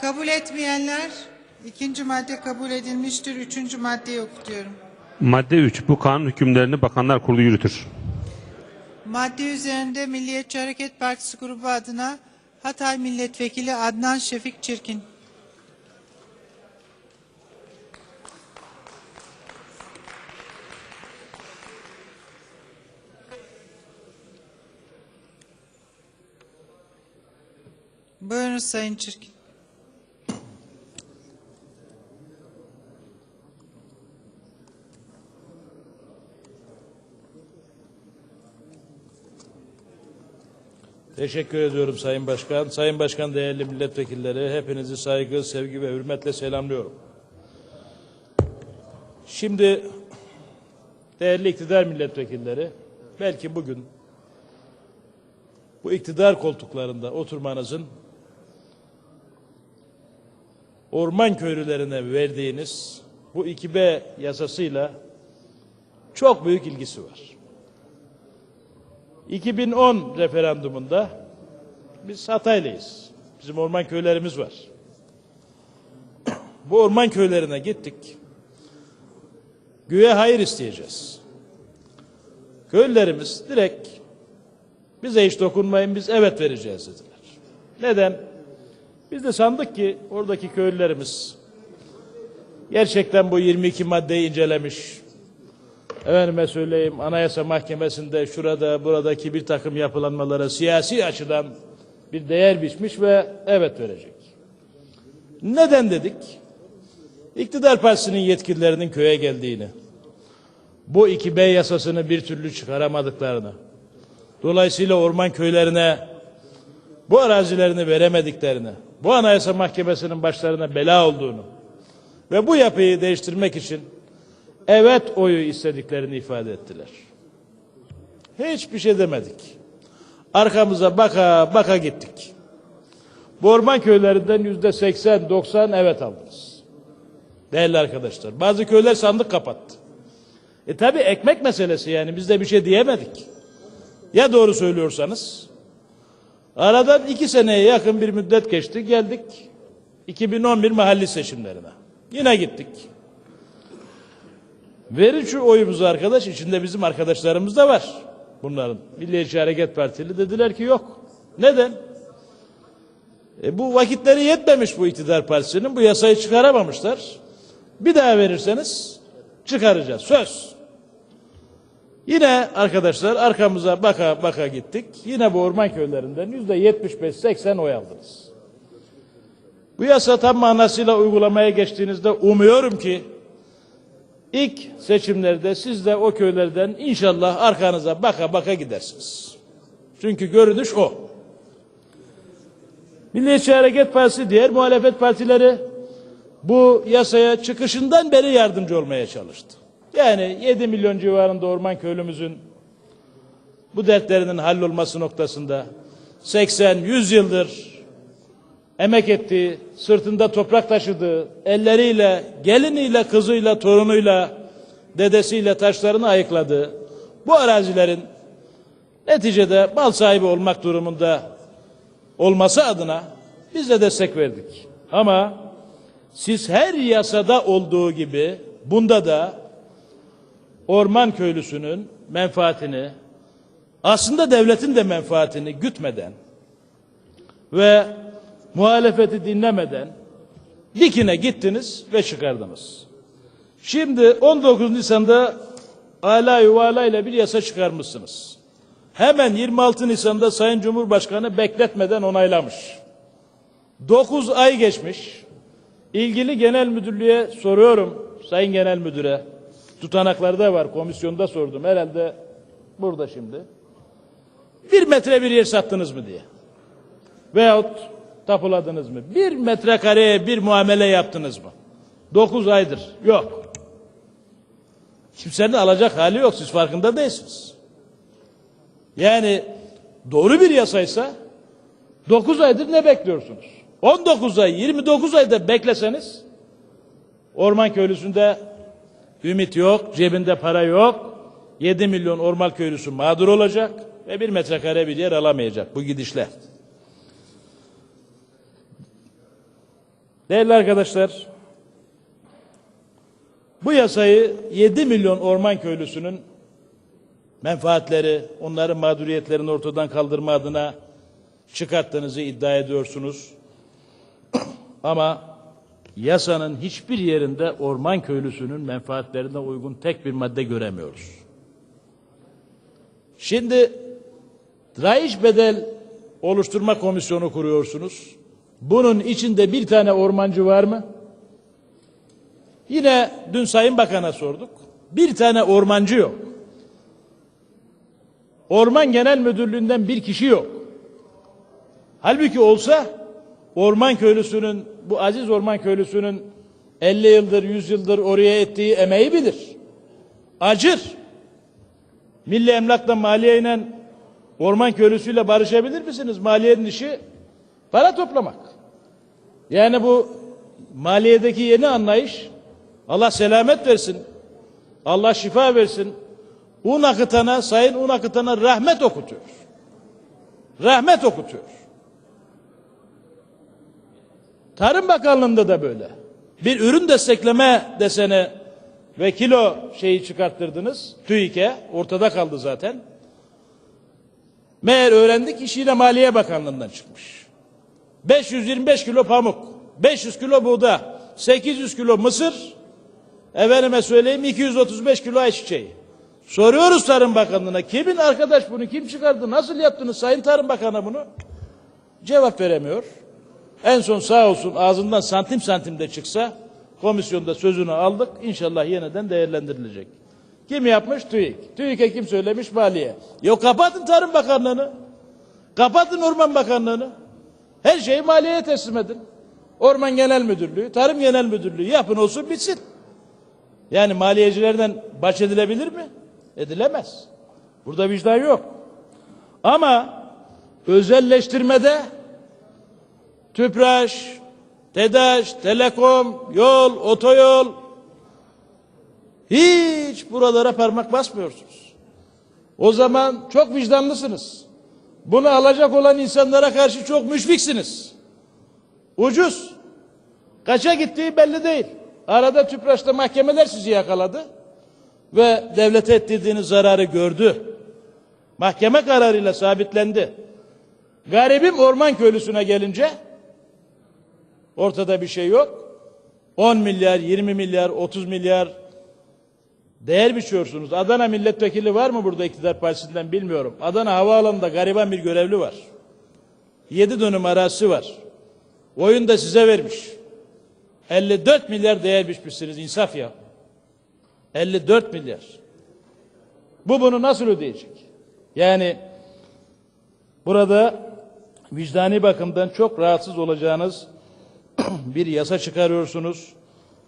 Kabul etmeyenler ikinci madde kabul edilmiştir. Üçüncü maddeyi okutuyorum. Madde 3. Bu kanun hükümlerini Bakanlar Kurulu yürütür. Madde üzerinde Milliyetçi Hareket Partisi grubu adına Hatay Milletvekili Adnan Şefik Çirkin. Buyurun Sayın Çirkin. Teşekkür ediyorum Sayın Başkan. Sayın Başkan değerli milletvekilleri hepinizi saygı, sevgi ve hürmetle selamlıyorum. Şimdi değerli iktidar milletvekilleri belki bugün bu iktidar koltuklarında oturmanızın orman köylülerine verdiğiniz bu 2B yasasıyla çok büyük ilgisi var. 2010 referandumunda biz Hataylıyız. Bizim orman köylerimiz var. Bu orman köylerine gittik. Güye hayır isteyeceğiz. Köylülerimiz direkt bize hiç dokunmayın biz evet vereceğiz dediler. Neden? Biz de sandık ki oradaki köylülerimiz gerçekten bu 22 maddeyi incelemiş, Efendime söyleyeyim Anayasa Mahkemesi'nde şurada buradaki bir takım yapılanmalara siyasi açıdan bir değer biçmiş ve evet verecek. Neden dedik? İktidar Partisi'nin yetkililerinin köye geldiğini, bu 2B yasasını bir türlü çıkaramadıklarını, dolayısıyla orman köylerine bu arazilerini veremediklerini, bu Anayasa Mahkemesi'nin başlarına bela olduğunu ve bu yapıyı değiştirmek için evet oyu istediklerini ifade ettiler. Hiçbir şey demedik. Arkamıza baka baka gittik. Bu orman köylerinden yüzde 80 90 evet aldınız. Değerli arkadaşlar. Bazı köyler sandık kapattı. E tabi ekmek meselesi yani biz de bir şey diyemedik. Ya doğru söylüyorsanız aradan iki seneye yakın bir müddet geçti geldik 2011 mahalli seçimlerine. Yine gittik. Verin şu oyumuzu arkadaş. içinde bizim arkadaşlarımız da var. Bunların. Milliyetçi Hareket Partili dediler ki yok. Neden? E bu vakitleri yetmemiş bu iktidar partisinin. Bu yasayı çıkaramamışlar. Bir daha verirseniz çıkaracağız. Söz. Yine arkadaşlar arkamıza baka baka gittik. Yine bu orman köylerinden yüzde 75-80 oy aldınız. Bu yasa tam manasıyla uygulamaya geçtiğinizde umuyorum ki İlk seçimlerde siz de o köylerden inşallah arkanıza baka baka gidersiniz. Çünkü görünüş o. Milliyetçi Hareket Partisi, diğer muhalefet partileri bu yasaya çıkışından beri yardımcı olmaya çalıştı. Yani 7 milyon civarında orman köylümüzün bu dertlerinin hallolması noktasında 80-100 yıldır emek ettiği, sırtında toprak taşıdığı, elleriyle, geliniyle, kızıyla, torunuyla, dedesiyle taşlarını ayıkladığı bu arazilerin neticede mal sahibi olmak durumunda olması adına biz de destek verdik. Ama siz her yasada olduğu gibi bunda da orman köylüsünün menfaatini aslında devletin de menfaatini gütmeden ve muhalefeti dinlemeden dikine gittiniz ve çıkardınız. Şimdi 19 Nisan'da ala yuvala ile bir yasa çıkarmışsınız. Hemen 26 Nisan'da Sayın Cumhurbaşkanı bekletmeden onaylamış. 9 ay geçmiş. İlgili genel müdürlüğe soruyorum Sayın Genel Müdüre. Tutanaklarda var komisyonda sordum herhalde burada şimdi. Bir metre bir yer sattınız mı diye. Veyahut tapuladınız mı? Bir metrekareye bir muamele yaptınız mı? Dokuz aydır. Yok. Kimsenin alacak hali yok. Siz farkında değilsiniz. Yani doğru bir yasaysa dokuz aydır ne bekliyorsunuz? 19 ay, 29 ayda bekleseniz orman köylüsünde ümit yok, cebinde para yok. 7 milyon orman köylüsü mağdur olacak ve bir metrekare bir yer alamayacak bu gidişle. Değerli arkadaşlar, bu yasayı 7 milyon orman köylüsünün menfaatleri, onların mağduriyetlerini ortadan kaldırma adına çıkarttığınızı iddia ediyorsunuz. Ama yasanın hiçbir yerinde orman köylüsünün menfaatlerine uygun tek bir madde göremiyoruz. Şimdi raiç bedel oluşturma komisyonu kuruyorsunuz. Bunun içinde bir tane ormancı var mı? Yine dün Sayın Bakan'a sorduk. Bir tane ormancı yok. Orman Genel Müdürlüğü'nden bir kişi yok. Halbuki olsa orman köylüsünün, bu aziz orman köylüsünün 50 yıldır, 100 yıldır oraya ettiği emeği bilir. Acır. Milli Emlak'la maliyeyle orman köylüsüyle barışabilir misiniz? Maliyenin işi para toplamak. Yani bu maliyedeki yeni anlayış Allah selamet versin. Allah şifa versin. Un akıtana, sayın un akıtana rahmet okutuyor. Rahmet okutuyor. Tarım Bakanlığı'nda da böyle. Bir ürün destekleme deseni ve kilo şeyi çıkarttırdınız. TÜİK'e ortada kaldı zaten. Meğer öğrendik işiyle Maliye Bakanlığı'ndan çıkmış. 525 kilo pamuk, 500 kilo buğda, 800 kilo mısır, efendime söyleyeyim 235 kilo ayçiçeği. Soruyoruz Tarım Bakanlığı'na kimin arkadaş bunu kim çıkardı nasıl yaptınız Sayın Tarım Bakanı bunu? Cevap veremiyor. En son sağ olsun ağzından santim santim de çıksa komisyonda sözünü aldık. İnşallah yeniden değerlendirilecek. Kim yapmış? TÜİK. TÜİK'e kim söylemiş? Maliye. Yok kapatın Tarım Bakanlığı'nı. Kapatın Orman Bakanlığı'nı. Her şeyi maliyeye teslim edin. Orman Genel Müdürlüğü, Tarım Genel Müdürlüğü yapın olsun bitsin. Yani maliyecilerden baş edilebilir mi? Edilemez. Burada vicdan yok. Ama özelleştirmede TÜPRAŞ, TEDAŞ, Telekom, yol, otoyol hiç buralara parmak basmıyorsunuz. O zaman çok vicdanlısınız. Bunu alacak olan insanlara karşı çok müşfiksiniz. Ucuz. Kaça gittiği belli değil. Arada TÜPRAŞ'ta mahkemeler sizi yakaladı ve devlete ettirdiğiniz zararı gördü. Mahkeme kararıyla sabitlendi. Garibim orman köylüsüne gelince ortada bir şey yok. 10 milyar, 20 milyar, 30 milyar değer biçiyorsunuz. Adana milletvekili var mı burada iktidar partisinden bilmiyorum. Adana havaalanında gariban bir görevli var. 7 dönüm arazisi var. Oyun da size vermiş. 54 milyar değer biçmişsiniz insaf ya. 54 milyar. Bu bunu nasıl ödeyecek? Yani burada vicdani bakımdan çok rahatsız olacağınız bir yasa çıkarıyorsunuz.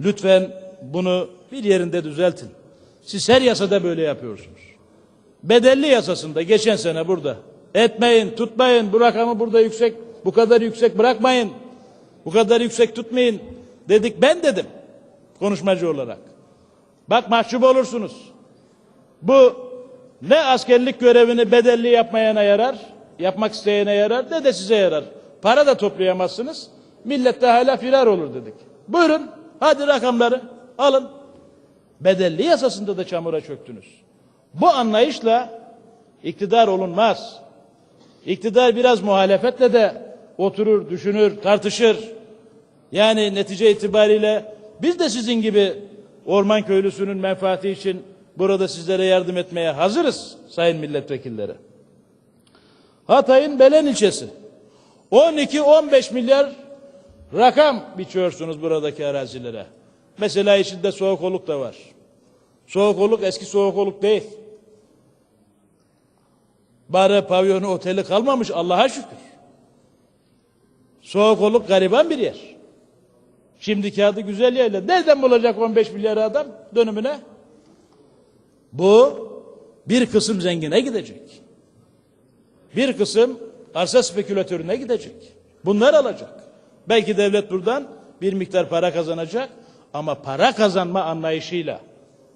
Lütfen bunu bir yerinde düzeltin. Siz her yasada böyle yapıyorsunuz. Bedelli yasasında geçen sene burada etmeyin, tutmayın, bu rakamı burada yüksek, bu kadar yüksek bırakmayın, bu kadar yüksek tutmayın dedik. Ben dedim konuşmacı olarak. Bak mahcup olursunuz. Bu ne askerlik görevini bedelli yapmayana yarar, yapmak isteyene yarar, ne de size yarar. Para da toplayamazsınız. Millet de hala firar olur dedik. Buyurun, hadi rakamları alın. Bedelli yasasında da çamura çöktünüz. Bu anlayışla iktidar olunmaz. İktidar biraz muhalefetle de oturur, düşünür, tartışır. Yani netice itibariyle biz de sizin gibi orman köylüsünün menfaati için burada sizlere yardım etmeye hazırız sayın milletvekilleri. Hatay'ın Belen ilçesi 12-15 milyar rakam biçiyorsunuz buradaki arazilere. Mesela içinde soğuk oluk da var. Soğuk oluk eski soğuk oluk değil. Barı, pavyonu, oteli kalmamış Allah'a şükür. Soğuk oluk gariban bir yer. Şimdiki adı güzel yerler. Nereden bulacak 15 milyar adam dönümüne? Bu bir kısım zengine gidecek. Bir kısım arsa spekülatörüne gidecek. Bunlar alacak. Belki devlet buradan bir miktar para kazanacak ama para kazanma anlayışıyla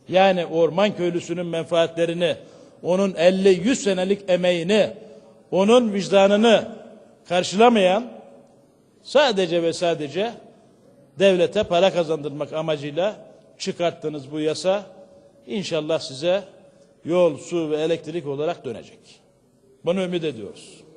yani orman köylüsünün menfaatlerini, onun 50-100 senelik emeğini, onun vicdanını karşılamayan sadece ve sadece devlete para kazandırmak amacıyla çıkarttığınız bu yasa inşallah size yol, su ve elektrik olarak dönecek. Bunu ümit ediyoruz.